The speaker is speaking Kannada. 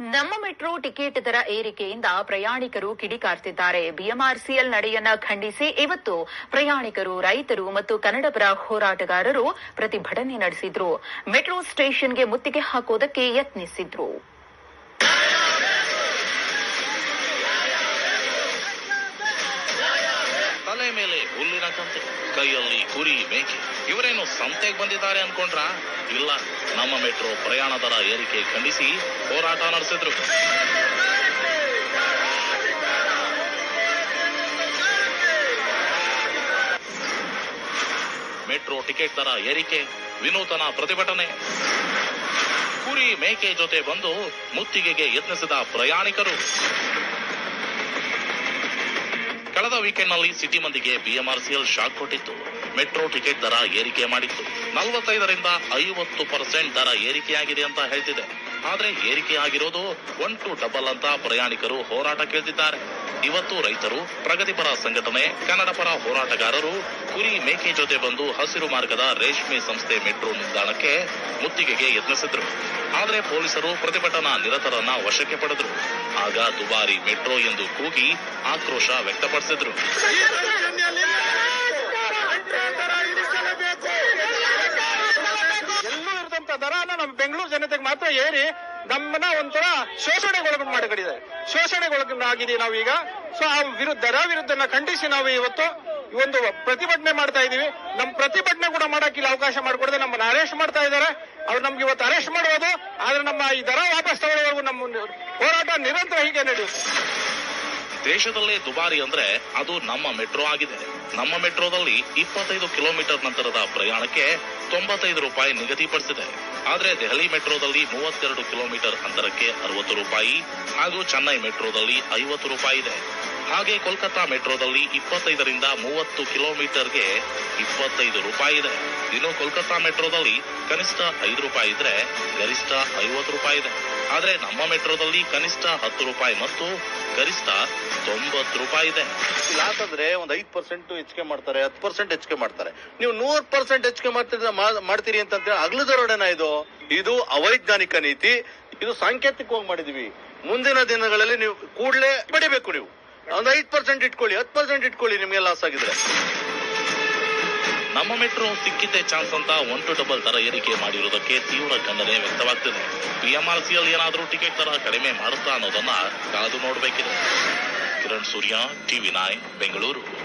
ನಮ್ಮ ಮೆಟ್ರೋ ಟಿಕೆಟ್ ದರ ಏರಿಕೆಯಿಂದ ಪ್ರಯಾಣಿಕರು ಕಿಡಿಕಾರ್ತಿದ್ದಾರೆ. ಬಿಎಂಆರ್ಸಿಎಲ್ ನಡೆಯನ್ನ ಖಂಡಿಸಿ ಇವತ್ತು ಪ್ರಯಾಣಿಕರು ರೈತರು ಮತ್ತು ಕನ್ನಡಪರ ಹೋರಾಟಗಾರರು ಪ್ರತಿಭಟನೆ ನಡೆಸಿದ್ರು. ಮೆಟ್ರೋ ಸ್ಟೇಷನ್ಗೆ ಮುತ್ತಿಗೆ ಹಾಕೋದಕ್ಕೆ ಯತ್ನಿಸಿದ್ರು. ತಲೆ ಮೇಲೆ ಹುಲ್ಲಿನ ಕಂತೆ ಕೈಯಲ್ಲಿ ಕುರಿ ಮೇಕೆ. ಇವರೇನು ಸಂತೆಗೆ ಬಂದಿದ್ದಾರೆ ಅನ್ಕೊಂಡ್ರ? ಇಲ್ಲ, ನಮ್ಮ ಮೆಟ್ರೋ ಪ್ರಯಾಣ ದರ ಏರಿಕೆ ಖಂಡಿಸಿ ಹೋರಾಟ ನಡೆಸಿದ್ರು. ಮೆಟ್ರೋ ಟಿಕೆಟ್ ದರ ಏರಿಕೆ, ವಿನೂತನ ಪ್ರತಿಭಟನೆ. ಕುರಿ ಮೇಕೆ ಜೊತೆ ಬಂದು ಮುತ್ತಿಗೆಗೆ ಯತ್ನಿಸಿದ ಪ್ರಯಾಣಿಕರು. ಕಳೆದ ವೀಕೆಂಡ್ನಲ್ಲಿ ಸಿಟಿ ಮಂದಿಗೆ ಬಿಎಂಆರ್ಸಿಎಲ್ ಶಾಕ್ ಕೊಟ್ಟಿತ್ತು. ಮೆಟ್ರೋ ಟಿಕೆಟ್ ದರ ಏರಿಕೆ ಮಾಡಿತ್ತು. ನಲವತ್ತೈದರಿಂದ ಐವತ್ತು ಪರ್ಸೆಂಟ್ ದರ ಏರಿಕೆಯಾಗಿದೆ ಅಂತ ಹೇಳ್ತಿದೆ. ಆದ್ರೆ ಏರಿಕೆ ಆಗಿರೋದು ಒನ್ ಟು ಡಬಲ್ ಅಂತ ಪ್ರಯಾಣಿಕರು ಹೋರಾಟ ಕೇಳ್ತಿದ್ದಾರೆ. ಇವತ್ತು ರೈತರು ಪ್ರಗತಿಪರ ಸಂಘಟನೆ ಕನ್ನಡಪರ ಹೋರಾಟಗಾರರು ಕುರಿ ಮೇಕೆ ಜೊತೆ ಬಂದು ಹಸಿರು ಮಾರ್ಗದ ರೇಷ್ಮೆ ಸಂಸ್ಥೆ ಮೆಟ್ರೋ ನಿಲ್ದಾಣಕ್ಕೆ ಮುತ್ತಿಗೆಗೆ ಯತ್ನಿಸಿದ್ರು. ಆದರೆ ಪೊಲೀಸರು ಪ್ರತಿಭಟನಾ ನಿರತರನ್ನ ವಶಕ್ಕೆ ಪಡೆದ್ರು. ಆಗ ದುಬಾರಿ ಮೆಟ್ರೋ ಎಂದು ಕೂಗಿ ಆಕ್ರೋಶ ವ್ಯಕ್ತಪಡಿಸಿದ್ರು. ದರ ನಮ್ಮ ಬೆಂಗಳೂರು ಜನತೆಗೆ ಮಾತ್ರ ಏರಿ ನಮ್ಮನ್ನ ಒಂಥರ ಶೋಷಣೆಗೊಳಗ ಮಾಡಿಕೊಂಡಿದ್ದಾರೆ ಆಗಿದೆ ನಾವೀಗ. ಸೊ ಆ ವಿರುದ್ಧ ದರ ವಿರುದ್ಧನ ಖಂಡಿಸಿ ನಾವು ಇವತ್ತು ಒಂದು ಪ್ರತಿಭಟನೆ ಮಾಡ್ತಾ ಇದೀವಿ ನಮ್ಮ ಪ್ರತಿಭಟನೆ ಕೂಡ ಮಾಡಕ್ ಇಲ್ಲಿ ಅವಕಾಶ ಮಾಡಿಕೊಡದೆ ನಮ್ಮನ್ನ ಅರೆಸ್ಟ್ ಮಾಡ್ತಾ ಇದ್ದಾರೆ. ಅವ್ರು ನಮ್ಗೆ ಇವತ್ತು ಅರೆಸ್ಟ್ ಮಾಡುವುದು. ಆದ್ರೆ ನಮ್ಮ ಈ ದರ ವಾಪಸ್ ತಗೊಳ್ಳೋವರೆಗೂ ನಮ್ಮ ಹೋರಾಟ ನಿರಂತರ ಹೀಗೆ ನಡೆಯುತ್ತೆ. ದೇಶದಲ್ಲೇ ದುಬಾರಿ ಅಂದ್ರೆ ಅದು ನಮ್ಮ ಮೆಟ್ರೋ ಆಗಿದೆ. ನಮ್ಮ ಮೆಟ್ರೋದಲ್ಲಿ ಇಪ್ಪತ್ತೈದು ಕಿಲೋಮೀಟರ್ ನಂತರದ ಪ್ರಯಾಣಕ್ಕೆ ತೊಂಬತ್ತೈದು ರೂಪಾಯಿ ನಿಗದಿಪಡಿಸಿದೆ. ಆದ್ರೆ ದೆಹಲಿ ಮೆಟ್ರೋದಲ್ಲಿ ಮೂವತ್ತೆರಡು ಕಿಲೋಮೀಟರ್ ಅಂತರಕ್ಕೆ ಅರವತ್ತು ರೂಪಾಯಿ ಹಾಗೂ ಚೆನ್ನೈ ಮೆಟ್ರೋದಲ್ಲಿ ಐವತ್ತು ರೂಪಾಯಿ ಇದೆ. ಹಾಗೆ ಕೋಲ್ಕತ್ತಾ ಮೆಟ್ರೋದಲ್ಲಿ ಇಪ್ಪತ್ತೈದರಿಂದ ಮೂವತ್ತು ಕಿಲೋಮೀಟರ್ಗೆ ಇಪ್ಪತ್ತೈದು ರೂಪಾಯಿ ಇದೆ. ಇನ್ನು ಕೋಲ್ಕತ್ತಾ ಮೆಟ್ರೋದಲ್ಲಿ ಕನಿಷ್ಠ ಐದು ರೂಪಾಯಿ ಇದ್ರೆ ಗರಿಷ್ಠ ಐವತ್ತು ರೂಪಾಯಿ ಇದೆ. ಆದ್ರೆ ನಮ್ಮ ಮೆಟ್ರೋದಲ್ಲಿ ಕನಿಷ್ಠ ಹತ್ತು ರೂಪಾಯಿ ಮತ್ತು ಗರಿಷ್ಠ ತೊಂಬತ್ತು ರೂಪಾಯಿ ಇದೆ. ಲಾಸ್ ಅಂದ್ರೆ ಒಂದ್ ಐದು ಪರ್ಸೆಂಟ್ ಹೆಚ್ಚಿಗೆ ಮಾಡ್ತಾರೆ, ಹತ್ತು ಪರ್ಸೆಂಟ್ ಹೆಚ್ಚಿಗೆ ಮಾಡ್ತಾರೆ. ನೀವು ನೂರ್ ಪರ್ಸೆಂಟ್ ಹೆಚ್ಚಿಗೆ ಮಾಡ್ತಿದ್ರೆ ಮಾಡ್ತೀರಿ ಅಂತಂದ್ರೆ ಅಗ್ಲು ಅಗ್ಲದೊರಡೆನ ಇದು? ಇದು ಅವೈಜ್ಞಾನಿಕ ನೀತಿ. ಇದು ಸಾಂಕೇತಿಕವಾಗಿ ಮಾಡಿದೀವಿ. ಮುಂದಿನ ದಿನಗಳಲ್ಲಿ ನೀವು ಕೂಡಲೇ ಪಡಿಬೇಕು ನೀವು. ಒಂದ್ ಐದು ಪರ್ಸೆಂಟ್ ಇಟ್ಕೊಳ್ಳಿ, ಹತ್ತು ಪರ್ಸೆಂಟ್ ಇಟ್ಕೊಳ್ಳಿ, ನಿಮಗೆ ಲಾಸ್ ಆಗಿದ್ರೆ. ನಮ್ಮ ಮೆಟ್ರೋ ಸಿಕ್ಕಿದ್ದೆ ಚಾನ್ಸ್ ಅಂತ ಒನ್ ಟು ಡಬಲ್ ದರ ಏರಿಕೆ ಮಾಡಿರುವುದಕ್ಕೆ ತೀವ್ರ ಖಂಡನೆ ವ್ಯಕ್ತವಾಗ್ತಿದೆ. ಪಿಎಂಆರ್ಸಿಯಲ್ಲಿ ಏನಾದರೂ ಟಿಕೆಟ್ ದರ ಕಡಿಮೆ ಮಾಡುತ್ತಾ ಅನ್ನೋದನ್ನ ಕಾದು ನೋಡಬೇಕಿದೆ. Kiran Surya, TV nine Bengaluru.